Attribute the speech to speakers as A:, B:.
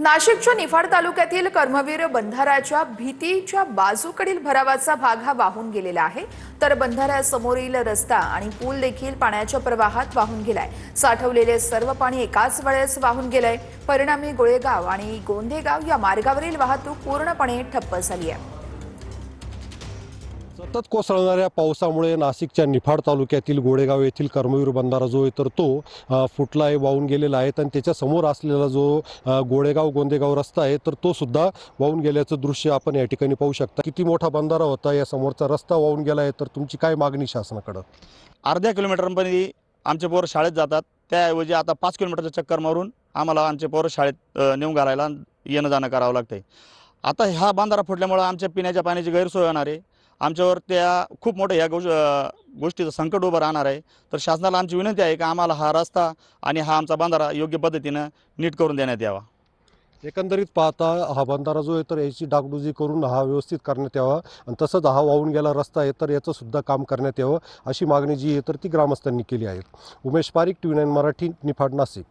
A: नाशिकच्या निफाड तालुक्यातील कर्मवीर बंधाऱ्याच्या भीतीच्या बाजूकडील भरावाचा भाग हा वाहून गेलेला आहे. तर बंधाऱ्यासमोरील रस्ता आणि पूल देखील पाण्याच्या प्रवाहात वाहून गेलाय. साठवलेले सर्व पाणी एकाच वेळेस वाहून गेलंय. परिणामी गोळेगाव आणि गोंदेगाव या मार्गावरील वाहतूक पूर्णपणे ठप्प झाली आहे.
B: सतत कोसळणाऱ्या पावसामुळे नाशिकच्या निफाड तालुक्यातील गोडेगाव येथील कर्मवीर बंधारा जो आहे तर तो फुटला आहे वाहून गेलेला आहे. आणि त्याच्यासमोर असलेला जो गोडेगाव गोंदेगाव रस्ता आहे तर तो सुद्धा वाहून गेल्याचं दृश्य आपण या ठिकाणी पाहू शकता. किती मोठा बंधारा होता या समोरचा रस्ता वाहून गेला आहे तर तुमची काय मागणी शासनाकडं?
C: अर्ध्या किलोमीटरपर्यंत आमचे पोरं शाळेत जातात. त्याऐवजी आता पाच किलोमीटरचं चक्कर मारून आम्हाला आमचे पोरं शाळेत नेऊन घालायला येणं जाणं करावं लागतंय. आता हा बांधारा फुटल्यामुळं आमच्या पिण्याच्या पाण्याची गैरसोय होणार आहे. आमच्यावर त्या खूप मोठं या गोष गोष्टीचं संकट उभं राहणार आहे. तर शासनाला आमची विनंती आहे की आम्हाला हा रस्ता आणि हा आमचा बांधारा योग्य पद्धतीनं नीट करून देण्यात यावा.
B: एकंदरीत पाहता हा बंधारा जो आहे तर याची डागडुजी करून हा व्यवस्थित करण्यात यावा आणि तसंच हा वाहून गेला रस्ता आहे तर याचं सुद्धा काम करण्यात यावं अशी मागणी जी आहे तर ती ग्रामस्थांनी केली आहे. Umesh Parik T nine Marathi Niphad Nashik.